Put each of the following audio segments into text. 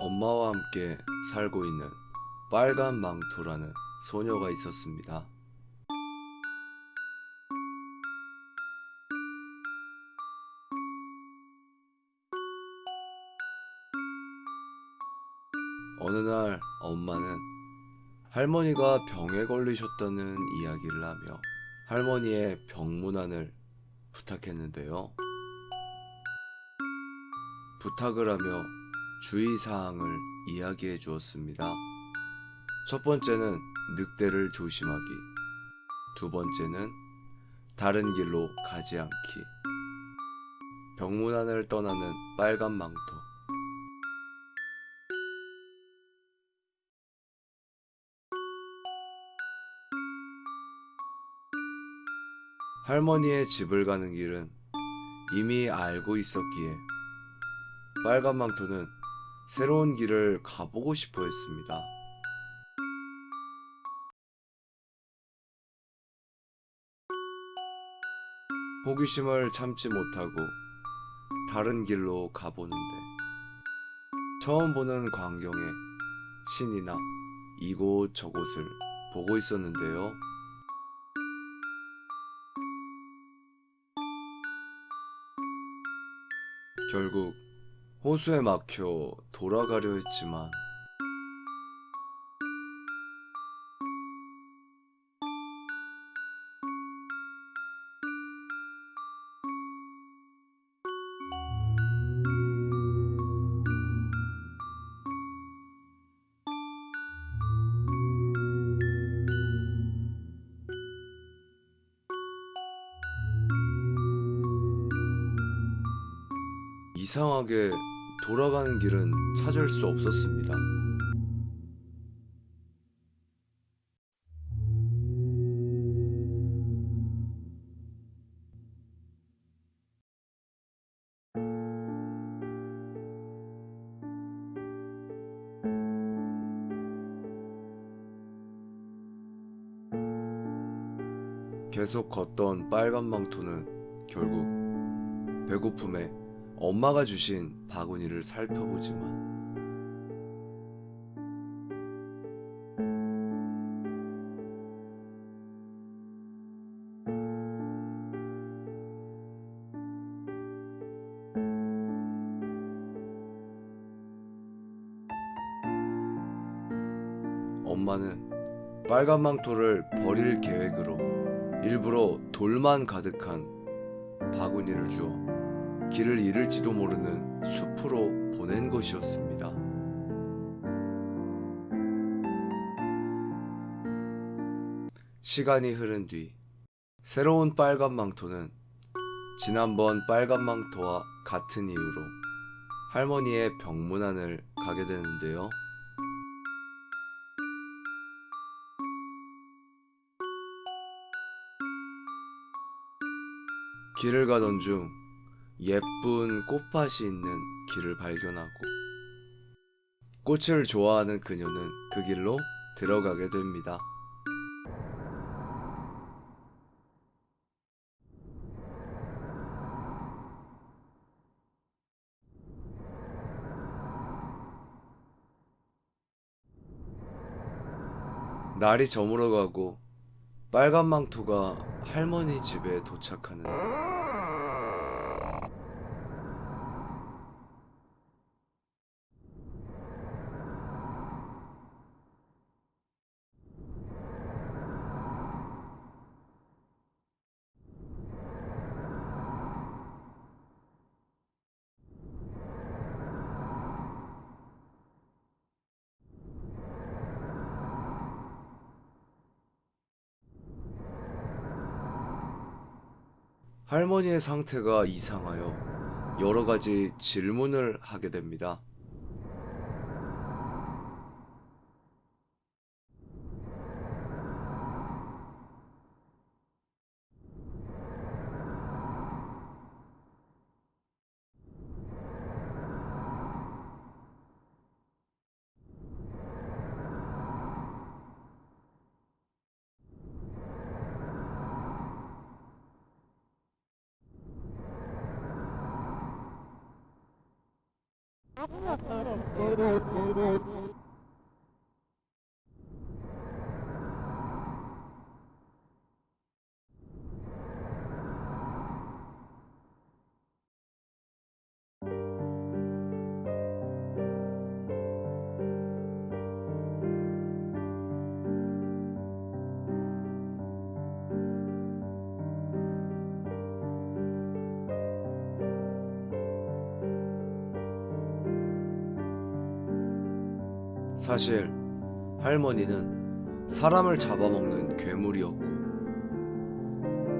엄마와 함께 살고 있는 빨간 망토라는 소녀가 있었습니다. 어느 날 엄마는 할머니가 병에 걸리셨다는 이야기를 하며 할머니의 병문안을 부탁했는데요. 부탁을 하며 주의사항을 이야기해 주었습니다. 첫 번째는 늑대를 조심하기. 두 번째는 다른 길로 가지 않기. 병문안을 떠나는 빨간 망토. 할머니의 집을 가는 길은 이미 알고 있었기에 빨간 망토는 새로운 길을 가보고 싶어 했습니다. 호기심을 참지 못하고 다른 길로 가보는데 처음 보는 광경에 신이나 이곳 저곳을 보고 있었는데요. 결국 호수에 막혀 돌아가려 했지만 이상하게 돌아가는 길은 찾을 수 없었습니다. 계속 걷던 빨간 망토는 결국 배고픔에 엄마가 주신 바구니를 살펴보지만 엄마는 빨간 망토를 버릴 계획으로 일부러 돌만 가득한 바구니를 주어 길을 잃을지도 모르는 숲으로 보낸 것이었습니다. 시간이 흐른 뒤 새로운 빨간 망토는 지난번 빨간 망토와 같은 이유로 할머니의 병문안을 가게 되는데요. 길을 가던 중 예쁜 꽃밭이 있는 길을 발견하고 꽃을 좋아하는 그녀는 그 길로 들어가게 됩니다. 날이 저물어가고 빨간 망토가 할머니 집에 도착하는 할머니의 상태가 이상하여 여러 가지 질문을 하게 됩니다. Abla. 사실 할머니는 사람을 잡아먹는 괴물이었고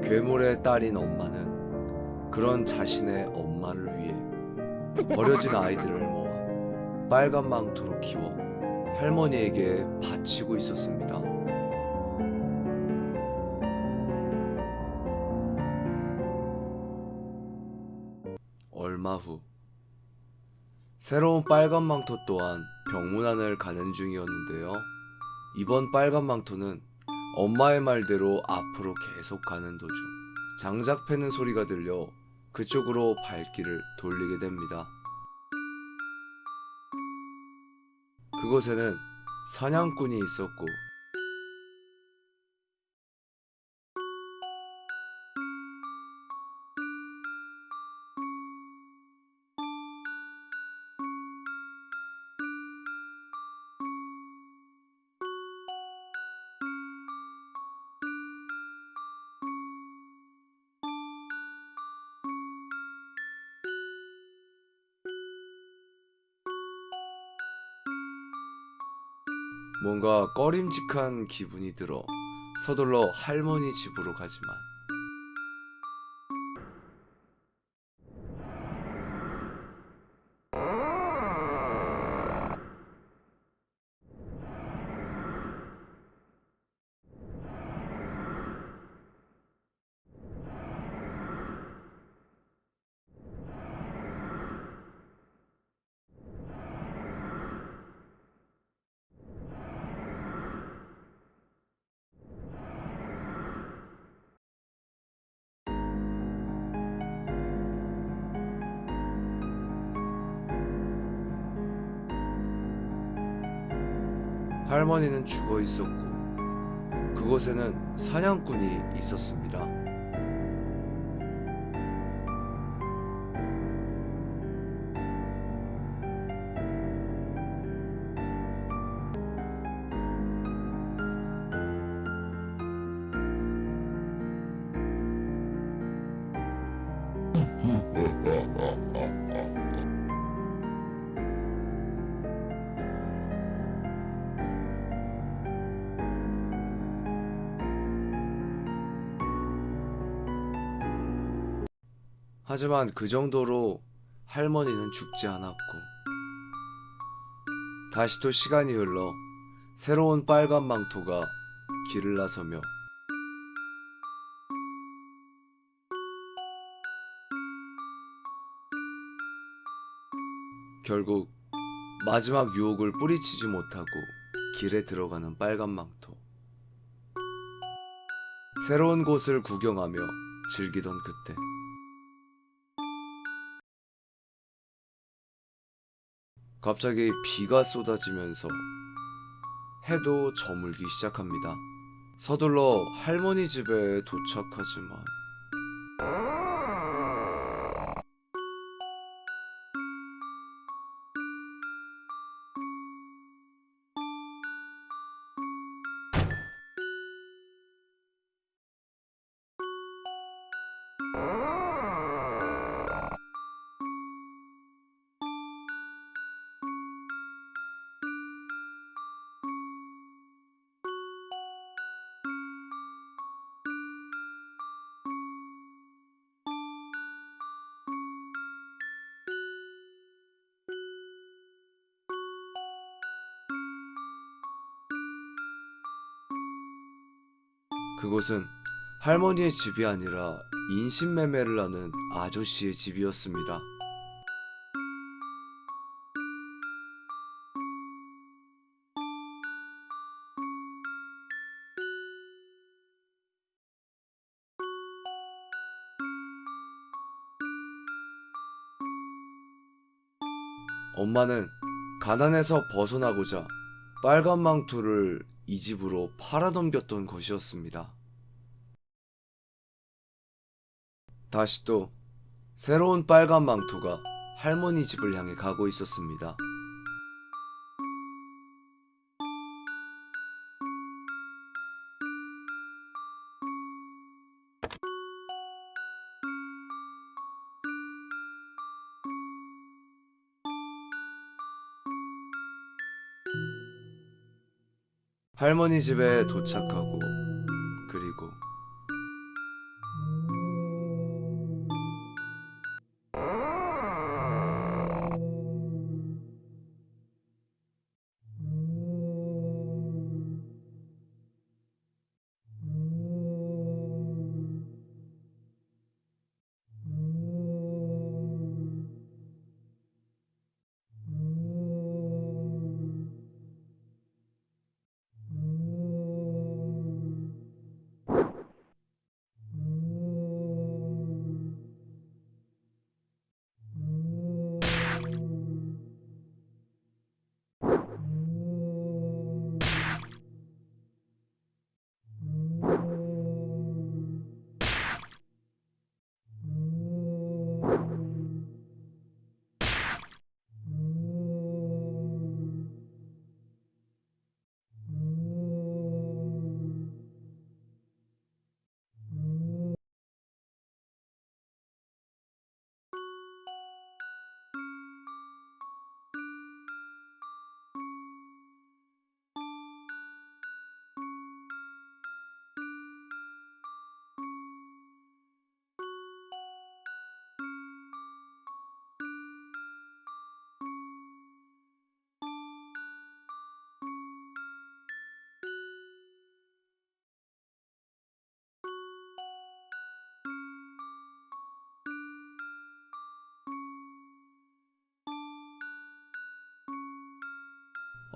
괴물의 딸인 엄마는 그런 자신의 엄마를 위해 버려진 아이들을 모아 빨간 망토로 키워 할머니에게 바치고 있었습니다. 얼마 후 새로운 빨간 망토 또한 병문안을 가는 중이었는데요. 이번 빨간 망토는 엄마의 말대로 앞으로 계속 가는 도중 장작 패는 소리가 들려 그쪽으로 발길을 돌리게 됩니다. 그곳에는 사냥꾼이 있었고 뭔가 꺼림직한 기분이 들어 서둘러 할머니 집으로 가지만 할머니는 죽어 있었고 그곳에는 사냥꾼이 있었습니다. 하지만 그 정도로 할머니는 죽지 않았고 다시 또 시간이 흘러 새로운 빨간 망토가 길을 나서며 결국 마지막 유혹을 뿌리치지 못하고 길에 들어가는 빨간 망토. 새로운 곳을 구경하며 즐기던 그때 갑자기 비가 쏟아지면서 해도 저물기 시작합니다. 서둘러 할머니 집에 도착하지만 그곳은 할머니의 집이 아니라 인신매매를 하는 아저씨의 집이었습니다. 엄마는 가난에서 벗어나고자 빨간 망토를 이 집으로 팔아넘겼던 것이었습니다. 다시 또 새로운 빨간 망토가 할머니 집을 향해 가고 있었습니다. 할머니 집에 도착하고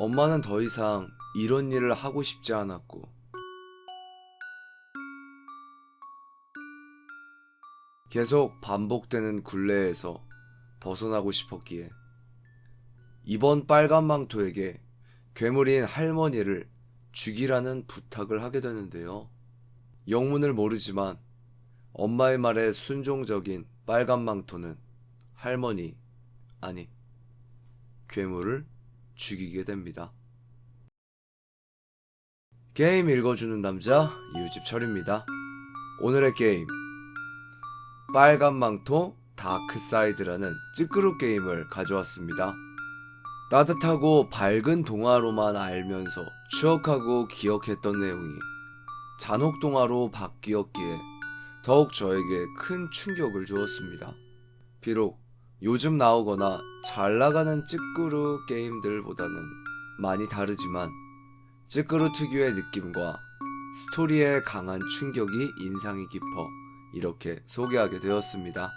엄마는 더 이상 이런 일을 하고 싶지 않았고 계속 반복되는 굴레에서 벗어나고 싶었기에 이번 빨간 망토에게 괴물인 할머니를 죽이라는 부탁을 하게 되는데요. 영문을 모르지만 엄마의 말에 순종적인 빨간 망토는 할머니, 아니, 괴물을 죽이게 됩니다. 게임 읽어주는 남자 이웃집 철입니다. 오늘의 게임 빨간 망토 다크사이드라는 찌끄루 게임을 가져왔습니다. 따뜻하고 밝은 동화로만 알면서 추억하고 기억했던 내용이 잔혹 동화로 바뀌었기에 더욱 저에게 큰 충격을 주었습니다. 비록 요즘 나오거나 잘 나가는 찌끄루 게임들보다는 많이 다르지만 찌끄루 특유의 느낌과 스토리의 강한 충격이 인상이 깊어 이렇게 소개하게 되었습니다.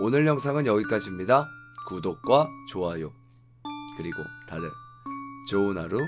오늘 영상은 여기까지입니다. 구독과 좋아요 그리고 다들 좋은 하루